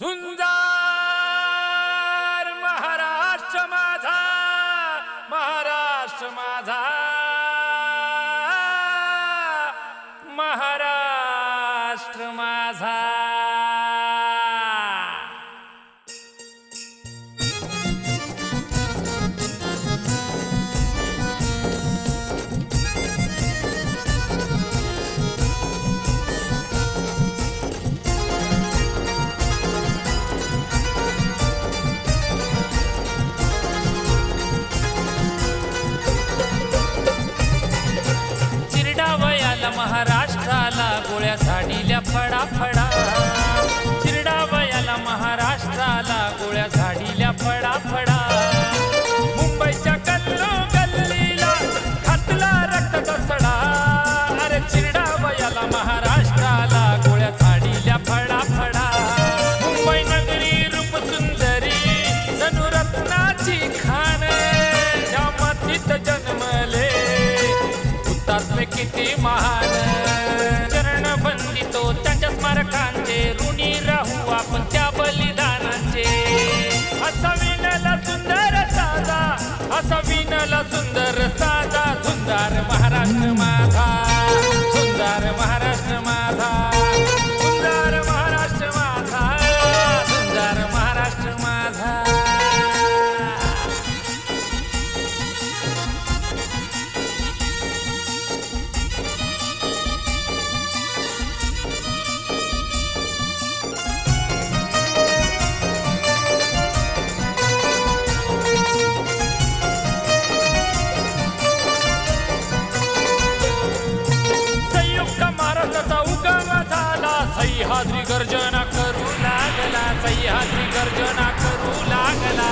झुंजार किती महान. चरण बंदितो त्यांच्या स्मारकांचे ऋणी राहू आपण त्या बलिदानांचे. असा विनला सुंदर साधा असा विनला सुंदर साधा सुंदर महाराष्ट्र सह्याद्री गर्जना करू लागला सह्याद्री गर्जना करू लागला.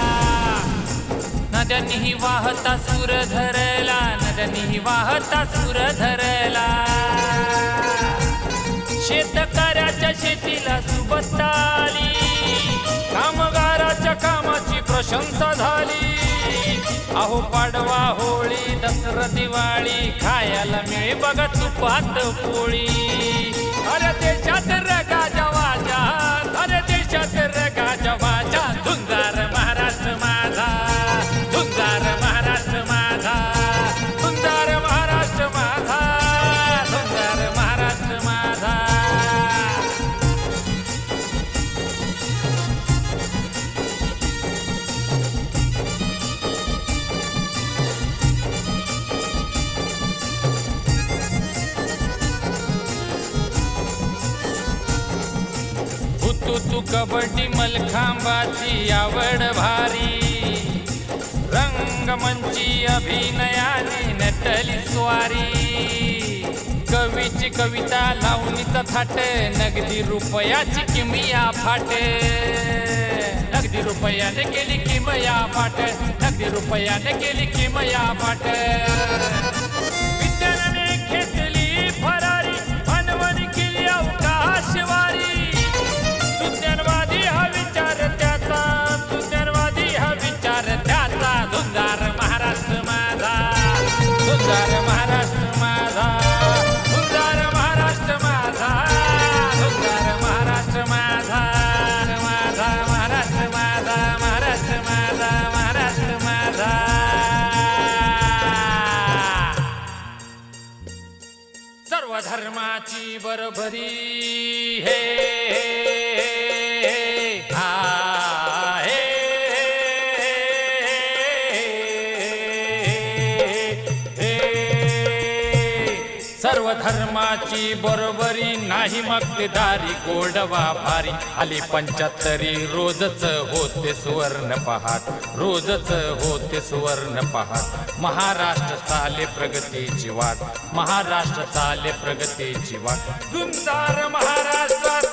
नद्यांनीही वाहता सूर धरला नद्यांनीही वाहता सूर धरला. शेतकऱ्याच्या शेतीला सुबत्ता आली कामगाराच्या कामाची प्रशंसा झाली. अहो पाडवा होळी दसरा दिवाळी खायला मिळे बघा तुपात पोळी. अरे देशात रगाच्या तू तू कबड्डी मलखांबाची आवड भारी. रंगमंची अभिनयाने नटली स्वारी. कवीची कविता लावणीचा थाटे नगदी रुपयाची किमिया फाट. नगदी रुपयाने केली किमया फाट नगदी रुपयाने केली किमया फाट. बरोबरी सर्व धर्माची बरोबरी नाही मक्तेदारी गोडवा भारी. आली पंच्याहत्तरी रोजच होते सुवर्ण पहाट. रोजच होते सुवर्ण पहाट. महाराष्ट्र चाले प्रगतीची वाट. महाराष्ट्र चाले प्रगतीची वाट. झुंजार महाराष्ट्राचा